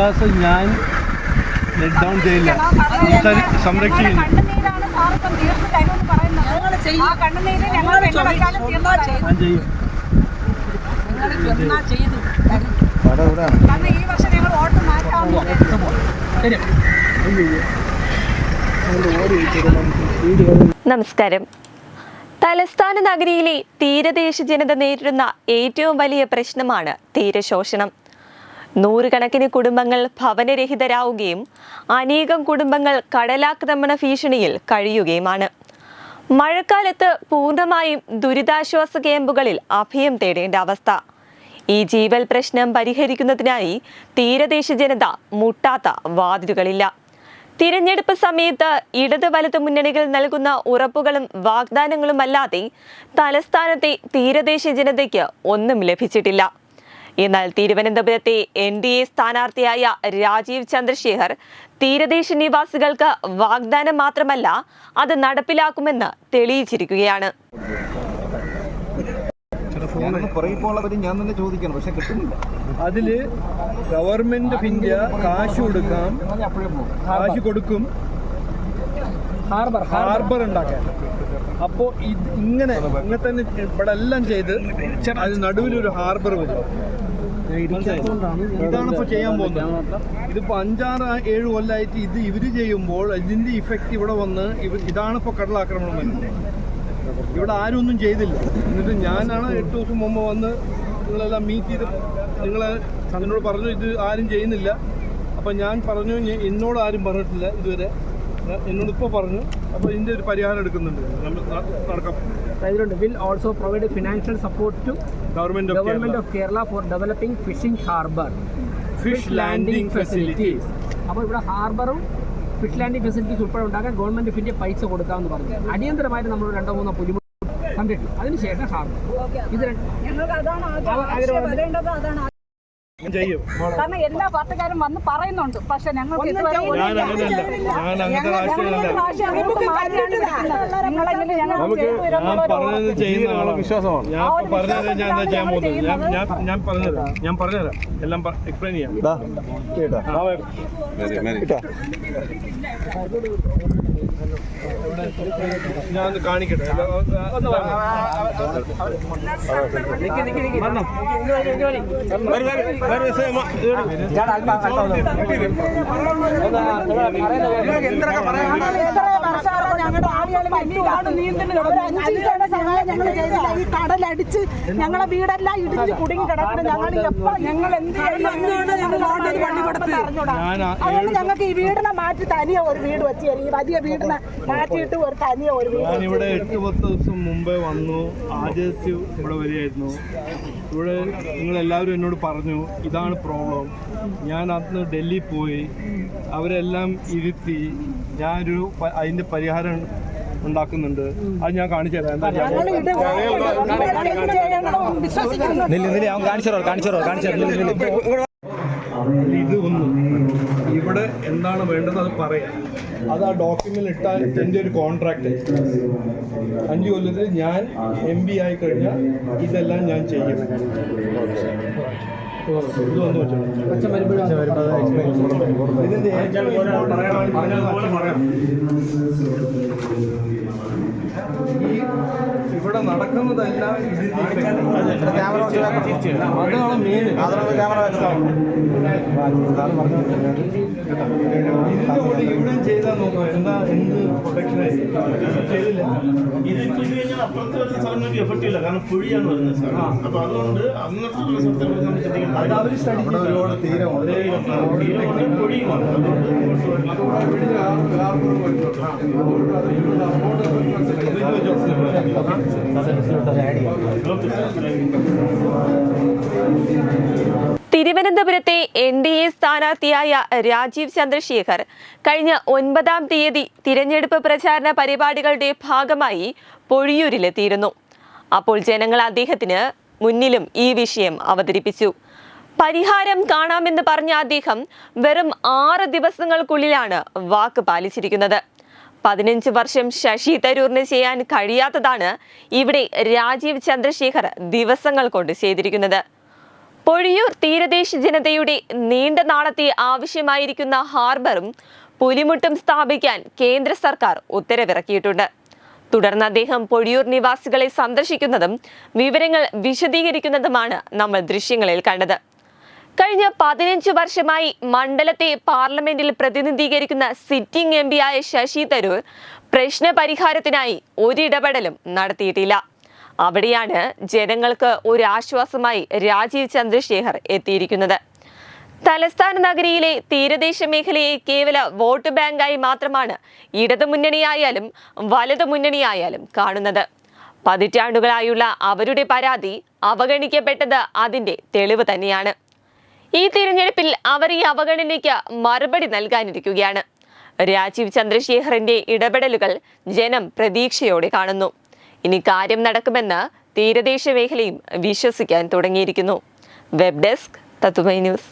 വികാസം ഞാൻ let down ചെയ്യില്ല. സംരക്ഷിക്കുന്നു. ഞാൻ ചെയ്യും. ഈ വർഷം ഞങ്ങൾ നമസ്കാരം. തലസ്ഥാന നഗരിയിലെ തീരദേശ ജനത നേരിടുന്ന ഏറ്റവും വലിയ പ്രശ്നമാണ് തീരശോഷണം. നൂറുകണക്കിന് കുടുംബങ്ങൾ ഭവനരഹിതരാവുകയും അനേകം കുടുംബങ്ങൾ കടലാക്രമണ ഭീഷണിയിൽ കഴിയുകയുമാണ്. മഴക്കാലത്ത് പൂർണമായും ദുരിതാശ്വാസ ക്യാമ്പുകളിൽ അഭയം തേടേണ്ട അവസ്ഥ. ഈ ജീവൽ പ്രശ്നം പരിഹരിക്കുന്നതിനായി തീരദേശ ജനത മുട്ടാത്ത വാതിലുകളില്ല. തിരഞ്ഞെടുപ്പ് സമയത്ത് ഇടത് വലത് മുന്നണികൾ നൽകുന്ന ഉറപ്പുകളും വാഗ്ദാനങ്ങളും അല്ലാതെ തലസ്ഥാനത്തെ തീരദേശ ജനതയ്ക്ക് ഒന്നും ലഭിച്ചിട്ടില്ല. എന്നാൽ തിരുവനന്തപുരത്തെ എൻ ഡി എ സ്ഥാനാർത്ഥിയായ രാജീവ് ചന്ദ്രശേഖർ തീരദേശ നിവാസികൾക്ക് വാഗ്ദാനം മാത്രമല്ല അത് നടപ്പിലാക്കുമെന്ന് തെളിയിച്ചിരിക്കുകയാണ്. ഞാൻ തന്നെ ചോദിക്കണം പക്ഷെ കിട്ടുന്നില്ല. അതിൽ ഗവൺമെന്റ് ഓഫ് ഇന്ത്യ കാശ് കൊടുക്കാം. കാശ് കൊടുക്കും. ഹാർബർ ഹാർബർ ഉണ്ടാക്കാൻ. അപ്പോ ഇത് ഇങ്ങനെ ഇങ്ങനെ തന്നെ ഇവിടെ എല്ലാം ചെയ്ത് അതിന് നടുവിലൊരു ഹാർബർ വരും? ഇതാണ് ഇപ്പൊ ചെയ്യാൻ പോകുന്നത്. ഇതിപ്പോ അഞ്ചാറ് ഏഴ് കൊല്ലമായിട്ട് ഇത് ഇവർ ചെയ്യുമ്പോൾ ഇതിന്റെ ഇഫക്റ്റ് ഇവിടെ വന്ന് ഇവ ഇതാണ് ഇപ്പൊ കടലാക്രമണം വരുന്നത്. ഇവിടെ ആരും ഒന്നും ചെയ്തില്ല. എന്നിട്ട് ഞാനാണ് എട്ട് ദിവസം മുമ്പ് വന്ന് നിങ്ങളെല്ലാം മീറ്റ് ചെയ്ത് നിങ്ങളെ എന്നോട് പറഞ്ഞു ഇത് ആരും ചെയ്യുന്നില്ല. അപ്പം ഞാൻ പറഞ്ഞു എന്നോട് ആരും പറഞ്ഞിട്ടില്ല ഇതുവരെ. ഞാൻ- എന്നോട് ഇപ്പോൾ പറഞ്ഞു അപ്പോൾ ഇതിന്റെ ഒരു പരിഹാരം എടുക്കുന്നുണ്ട്. നമ്മൾ നടക്കാം. Will also provide financial support to to government of Kerala for developing fishing harbour fishing. Fish landing facilities അപ്പോൾ ഇവിടെ ഹാർബറും ഫിഷ് ലാൻഡിംഗ് ഫെസിലിറ്റീസ് ഉൾപ്പെടെ ഉണ്ടാക്കാൻ ഗവൺമെന്റ് ഫിന്റെ പൈസ കൊടുക്കാമെന്ന് പറഞ്ഞു. അടിയന്തരമായിട്ട് നമ്മൾ രണ്ടോ മൂന്നോ പുലിമുട്ട് കണ്ടിട്ടില്ല അതിനുശേഷം ഹാർബർ ഇത് രണ്ട് ഞങ്ങൾക്ക് അതാണ് ആഗ്രഹം വരേണ്ടത് അതാണ് കാരണം എല്ലാ പാർട്ടിക്കാരും വന്ന് പറയുന്നുണ്ട്. പക്ഷെ ഞങ്ങൾക്ക് ഞാൻ പറഞ്ഞുതരാം. ഞാൻ പറഞ്ഞുതരാം. എല്ലാം എക്സ്പ്ലെയിൻ ചെയ്യാം. ഞാൻ ഒന്ന് കാണിക്കട്ടെ ഒന്ന് വരണം. വരണം. വരൂ, വരൂ, വരൂ, എസ് ഐ, മ- ഞങ്ങളുടെ ആളുകളും വലിയാണ് നീന്തുന്നു കിടന്നു അഞ്ച് ദിവസത്തെ സഹായം ഞങ്ങൾ ചെയ്തില്ല ഈ കടലടിച്ച് ഞങ്ങളെ വീടെല്ലാം ഇടിച്ച് കുടുങ്ങി കിടക്കണം ഞങ്ങൾ എപ്പോ ഞങ്ങൾ എന്ത് അതുകൊണ്ട് ഞങ്ങൾക്ക് ഈ വീടിനെ മാറ്റി തനിയ ഒരു വീട് വെച്ച് തരും. ഈ വലിയ വീടിനെ മാറ്റിയിട്ട് ഒരു തനിയ ഒരു വീട് ഞാൻ ഇവിടെ എട്ട് പത്ത് ദിവസം മുമ്പേ വന്നു. ആദ്യത്തെ ഇവിടെ വരികയായിരുന്നു. ഇവിടെ നിങ്ങൾ എല്ലാവരും എന്നോട് പറഞ്ഞു ഇതാണ് പ്രോബ്ലം ഞാൻ അന്ന് ഡൽഹി പോയി. അവരെല്ലാം ഇരുത്തി. ഞാനൊരു അതിന്റെ അതിന്റെ പരിഹാരം ഉണ്ടാക്കുന്നുണ്ട് അത് ഞാൻ കാണിച്ചു തരാം ഇത് ഒന്ന് ഇവിടെ എന്താണ് വേണ്ടത് അത് പറയാം അത് ആ ഡോക്യുമെന്റ് ഇട്ടാൽ എന്റെ ഒരു കോൺട്രാക്ട് അഞ്ചു കൊല്ലത്തിൽ ഞാൻ എം ബി ആയി കഴിഞ്ഞാൽ ഇതെല്ലാം ഞാൻ ചെയ്യും. ഇതിന്റെ ഏറ്റവും ഇവിടെ നടക്കുന്നതെല്ലാം. അതാണ് നോക്കുക എന്താ എന്ത് ഇത് വരുന്ന എഫക്റ്റ് ഇല്ല കാരണം പുഴിയാണ് വരുന്നത് സാർ അപ്പൊ അതുകൊണ്ട് അങ്ങനത്തെ തീരം തീരമുണ്ട് കുഴിയുമാണ് തിരുവനന്തപുരത്തെ എൻ ഡി എ സ്ഥാനാർത്ഥിയായ രാജീവ് ചന്ദ്രശേഖർ കഴിഞ്ഞ ഒൻപതാം തീയതി തിരഞ്ഞെടുപ്പ് പ്രചാരണ പരിപാടികളുടെ ഭാഗമായി പൊഴിയൂരിലെത്തിയിരുന്നു. അപ്പോൾ ജനങ്ങൾ അദ്ദേഹത്തിന് മുന്നിലും ഈ വിഷയം അവതരിപ്പിച്ചു. പരിഹാരം കാണാമെന്ന് പറഞ്ഞ അദ്ദേഹം വെറും ആറ് ദിവസങ്ങൾക്കുള്ളിലാണ് വാക്ക് പാലിച്ചിരിക്കുന്നത്. പതിനഞ്ച് വർഷം ശശി തരൂറിന് ചെയ്യാൻ കഴിയാത്തതാണ് ഇവിടെ രാജീവ് ചന്ദ്രശേഖർ ദിവസങ്ങൾ കൊണ്ട് ചെയ്തിരിക്കുന്നത്. പൊഴിയൂർ തീരദേശ ജനതയുടെ നീണ്ട നാളത്തെ ആവശ്യമായിരിക്കുന്ന ഹാർബറും പുലിമുട്ടും സ്ഥാപിക്കാൻ കേന്ദ്ര സർക്കാർ ഉത്തരവിറക്കിയിട്ടുണ്ട്. തുടർന്ന് അദ്ദേഹം പൊഴിയൂർ നിവാസികളെ സന്ദർശിക്കുന്നതും വിവരങ്ങൾ വിശദീകരിക്കുന്നതുമാണ് നമ്മൾ ദൃശ്യങ്ങളിൽ കണ്ടത്. കഴിഞ്ഞ പതിനഞ്ച് വർഷമായി മണ്ഡലത്തെ പാർലമെന്റിൽ പ്രതിനിധീകരിക്കുന്ന സിറ്റിംഗ് എം ആയ ശശി തരൂർ പ്രശ്ന പരിഹാരത്തിനായി ഒരിടപെടലും നടത്തിയിട്ടില്ല. അവിടെയാണ് ജനങ്ങൾക്ക് ഒരു ആശ്വാസമായി രാജീവ് ചന്ദ്രശേഖർ എത്തിയിരിക്കുന്നത്. തലസ്ഥാന നഗരിയിലെ തീരദേശ മേഖലയെ കേവല വോട്ട് ബാങ്കായി മാത്രമാണ് ഇടതു മുന്നണിയായാലും വലതു മുന്നണിയായാലും കാണുന്നത്. പതിറ്റാണ്ടുകളായുള്ള അവരുടെ പരാതി അവഗണിക്കപ്പെട്ടത് അതിന്റെ തെളിവ് തന്നെയാണ്. ഈ തിരഞ്ഞെടുപ്പിൽ അവർ ഈ അവഗണനയ്ക്ക് മറുപടി നൽകാനിരിക്കുകയാണ്. രാജീവ് ചന്ദ്രശേഖറിന്റെ ഇടപെടലുകൾ ജനം പ്രതീക്ഷയോടെ കാണുന്നു. ഇനി കാര്യം നടക്കുമെന്ന് തീരദേശ മേഖലയും വിശ്വസിക്കാൻ തുടങ്ങിയിരിക്കുന്നു. വെബ് ഡെസ്ക് തത്തുമൈ ന്യൂസ്